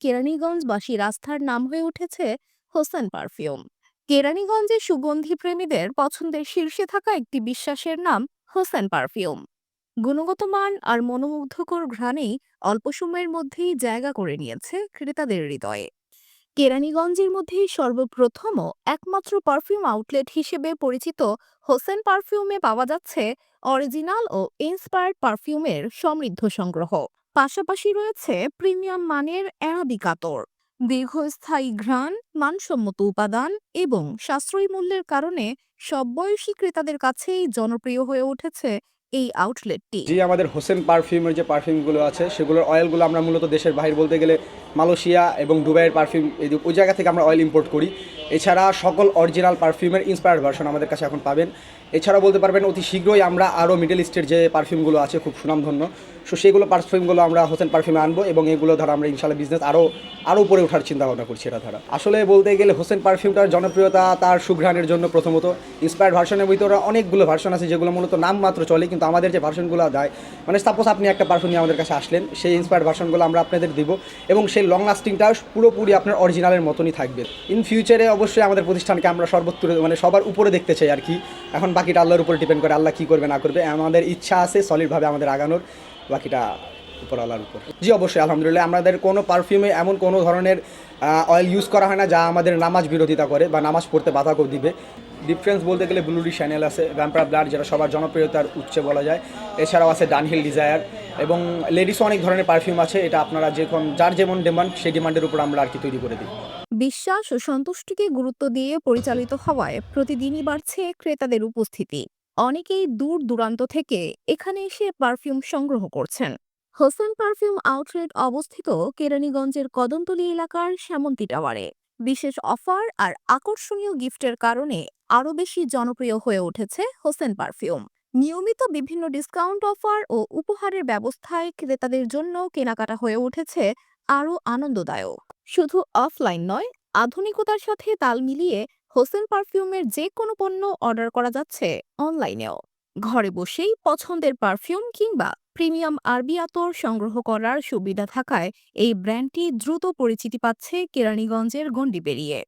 কেরানীগঞ্জবাসী রাস্তার নাম হয়ে উঠেছে হোসেন পারফিউম। কেরানীগঞ্জে সুগন্ধি প্রেমীদের পছন্দের শীর্ষে থাকা একটি বিশ্বাসের নাম হোসেন পারফিউম। গুণগত মান আর মনোমুগ্ধকর ঘ্রাণেই অল্প সময়ের মধ্যেই জায়গা করে নিয়েছে ক্রেতাদের হৃদয়ে। কেরানীগঞ্জের মধ্যেই সর্বপ্রথম ও একমাত্র পারফিউম আউটলেট হিসেবে পরিচিত হোসেন পারফিউমে পাওয়া যাচ্ছে অরিজিনাল ও ইন্সপায়ার্ড পারফিউমের সমৃদ্ধ সংগ্রহ। পাশাপাশি রয়েছে প্রিমিয়াম মানের অ্যারাবিক আতর, দীর্ঘস্থায়ী ঘ্রাণ, মানসম্মত উপাদান এবং সাশ্রয়ী মূল্যের কারণে সব বয়সী ক্রেতাদের কাছেই জনপ্রিয় হয়ে উঠেছে এই আউটলেটটি। জি, আমাদের হোসেন পারফিউমের যে পারফিউমগুলো আছে, সেগুলোর অয়েলগুলো আমরা মূলত দেশের বাহির বলতে গেলে মালয়েশিয়া এবং দুবাইয়ের পারফিউম, এই ওই জায়গা থেকে আমরা অয়েল ইম্পোর্ট করি। এছাড়া সকল অরিজিনাল পারফিউমের ইন্সপায়ার্ড ভার্সন আমাদের কাছে এখন পাবেন। এছাড়া বলতে পারবেন, অতি শীঘ্রই আমরা আরও মিডল ইস্টের যে পারফিউমগুলো আছে, খুব সুনামধন্য। সো সেগুলো পারফিউমগুলো আমরা হোসেন পারফিউমে আনব এবং এগুলো ধরো আমরা ইনশাল্লাহ বিজনেস আরও আরও উপরে ওঠার চিন্তা ভাবনা করছি এটা ধারা আসলে বলতে গেলে হোসেন পারফিউমটার জনপ্রিয়তা তার সুঘ্রাণের জন্য প্রথমত। ইন্সপায়ার্ড ভার্সনের ভিতরে অনেকগুলো ভার্সন আছে, যেগুলো মূলত নাম মাত্র চলে, কিন্তু আমাদের যে ভার্সনগুলো দেয় মানে সাপোজ আপনি একটা পারফিউম নিয়ে আমাদের কাছে আসলেন, সেই ইন্সপায়ার্ড ভার্সনগুলো আমরা আপনাদের দিব এবং সেই লং লাস্টিংটা পুরোপুরি আপনার অরিজিনালের মতনই থাকবে। ইন ফিউচারে অবশ্যই আমাদের প্রতিষ্ঠানকে আমরা সর্বত্র মানে সবার উপরে দেখতে চাই আর কি। এখন বাকিটা আল্লাহর উপরে ডিপেন্ড করে, আল্লাহ কী করবে, না করবে, আমাদের ইচ্ছা আছে সলিডভাবে আমাদের আগানোর, বাকিটা উপর আল্লাহর উপর। জি, অবশ্যই, আলহামদুলিল্লাহ, আমাদের কোনো পারফিউমে এমন কোনো ধরনের অয়েল ইউজ করা হয় না যা আমাদের নামাজ বিরোধিতা করে বা নামাজ পড়তে বাধা করে দিবে। ডিফারেন্স বলতে গেলে ব্লুডি শ্যানেল আছে ভ্যাম্পার ব্লাড যেটা সবার জনপ্রিয়তার উচ্চে বলা যায়। এছাড়াও আছে ডানহিল ডিজায়ার এবং লেডিসও অনেক ধরনের পারফিউম আছে, এটা আপনারা যখন যার যেমন ডিমান্ড সেই ডিমান্ডের উপর আমরা আর কি তৈরি করে দিই। বিশ্বাস ও সন্তুষ্টিকে গুরুত্ব দিয়ে পরিচালিত হওয়ায় প্রতিদিনই বাড়ছে ক্রেতাদের উপস্থিতি। অনেকেই দূর দূরান্ত থেকে এখানে এসে পারফিউম সংগ্রহ করছেন। হোসেন পারফিউম আউটলেট অবস্থিত কেরানীগঞ্জের কদমতলী এলাকার শ্যামন্তী টাওয়ারে। বিশেষ অফার আর আকর্ষণীয় গিফটের কারণে আরও বেশি জনপ্রিয় হয়ে উঠেছে হোসেন পারফিউম নিয়মিত বিভিন্ন ডিসকাউন্ট অফার ও উপহারের ব্যবস্থায় ক্রেতাদের জন্য কেনাকাটা হয়ে উঠেছে আরও আনন্দদায়ক। শুধু অফলাইন নয়, আধুনিকতার সাথে তাল মিলিয়ে হোসেন পারফিউমের যে কোনো পণ্য অর্ডার করা যাচ্ছে অনলাইনেও ঘরে বসেই পছন্দের পারফিউম কিংবা প্রিমিয়াম আরবি আতর সংগ্রহ করার সুবিধা থাকায় এই ব্র্যান্ডটি দ্রুত পরিচিতি পাচ্ছে কেরানীগঞ্জের গণ্ডি পেরিয়ে।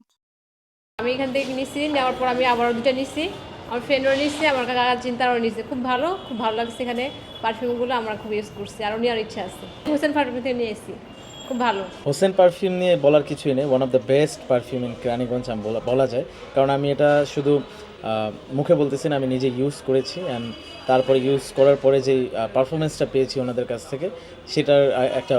আমি এখান থেকে নিচ্ছি নেওয়ার পর আমি আবারও দুটো নিচ্ছি আমার ফ্রেন্ডও নিচ্ছে আমার কাকা চিন্তারও নিচ্ছে খুব ভালো খুব ভালো লাগছে এখানে। পারফিউমগুলো আমরা খুব ইউজ করছি আরও নেওয়ার ইচ্ছা আছে। হোসেন পারফিউম থেকে নিয়ে এসেছি খুব ভালো। হোসেন পারফিউম নিয়ে বলার কিছুই নেই one of the best perfume in Keraniganj আমি বলা যায়। কারণ আমি এটা শুধু মুখে বলতেছি না, আমি নিজে ইউজ করেছি অ্যান্ড তারপরে ইউজ করার পরে যে পারফরমেন্সটা পেয়েছি ওনাদের কাছ থেকে, সেটার একটা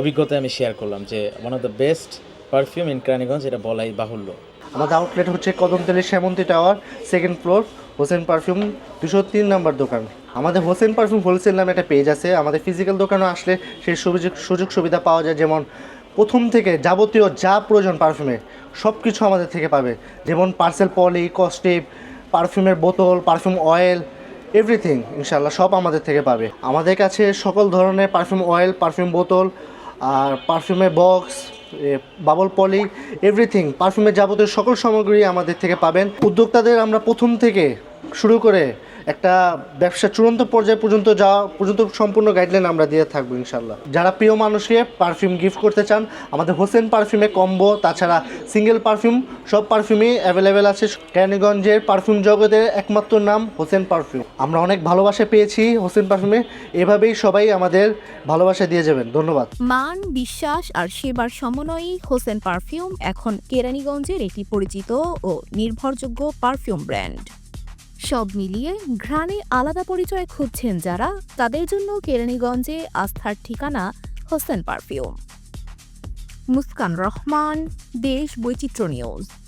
অভিজ্ঞতা আমি শেয়ার করলাম যে one of the best perfume in Keraniganj, এটা বলাই বাহুল্য। আমাদের আউটলেট হচ্ছে Kadamtali Shyamanti tower second floor Hossain perfume দুশো তিন নম্বর দোকান। আমাদের হোসেন পারফিউম হোলসেল নামে একটা পেজ আছে, আমাদের ফিজিক্যাল দোকানে আসলে সেই সুযোগ সুযোগ সুবিধা পাওয়া যায়, যেমন প্রথম থেকে যাবতীয় যা প্রয়োজন পারফিউমে সব কিছু আমাদের থেকে পাবে। যেমন পার্সেল পলি কস্টিপ পারফিউমের বোতল পারফিউম অয়েল এভরিথিং ইনশাল্লাহ সব আমাদের থেকে পাবে। আমাদের কাছে সকল ধরনের পারফিউম অয়েল পারফিউম বোতল আর পারফিউমের বক্স বাবল পলি, এভরিথিং, পারফিউমের যাবতীয় সকল সামগ্রী আমাদের থেকে পাবেন। উদ্যোক্তাদের আমরা প্রথম থেকে শুরু করে একটা ব্যবসা চূড়ান্ত পর্যায় পর্যন্ত যাওয়া পর্যন্ত সম্পূর্ণ গাইডলাইন আমরা দিয়ে থাকব ইনশাল্লাহ যারা প্রিয় মানুষকে পারফিউম গিফট করতে চান, আমাদের হোসেন পারফিউমে কম্বো তাছাড়া সিঙ্গেল পারফিউম সব পারফিউমই অ্যাভেলেবেল আছে। কেরানীগঞ্জের পারফিউম জগতের একমাত্র নাম হোসেন পারফিউম আমরা অনেক ভালোবাসা পেয়েছি হোসেন পারফিউমে এভাবেই সবাই আমাদের ভালোবাসা দিয়ে যাবেন। ধন্যবাদ। মান, বিশ্বাস আর সেবার সমন্বয়ী হোসেন পারফিউম এখন কেরানীগঞ্জের একটি পরিচিত ও নির্ভরযোগ্য পারফিউম ব্র্যান্ড সব মিলিয়ে ঘ্রাণে আলাদা পরিচয় খুঁজছেন যারা, তাদের জন্য কেরানীগঞ্জে আস্থার ঠিকানা হোসেন পারফিউম। মুস্কান রহমান, দেশ বৈচিত্র্য নিউজ।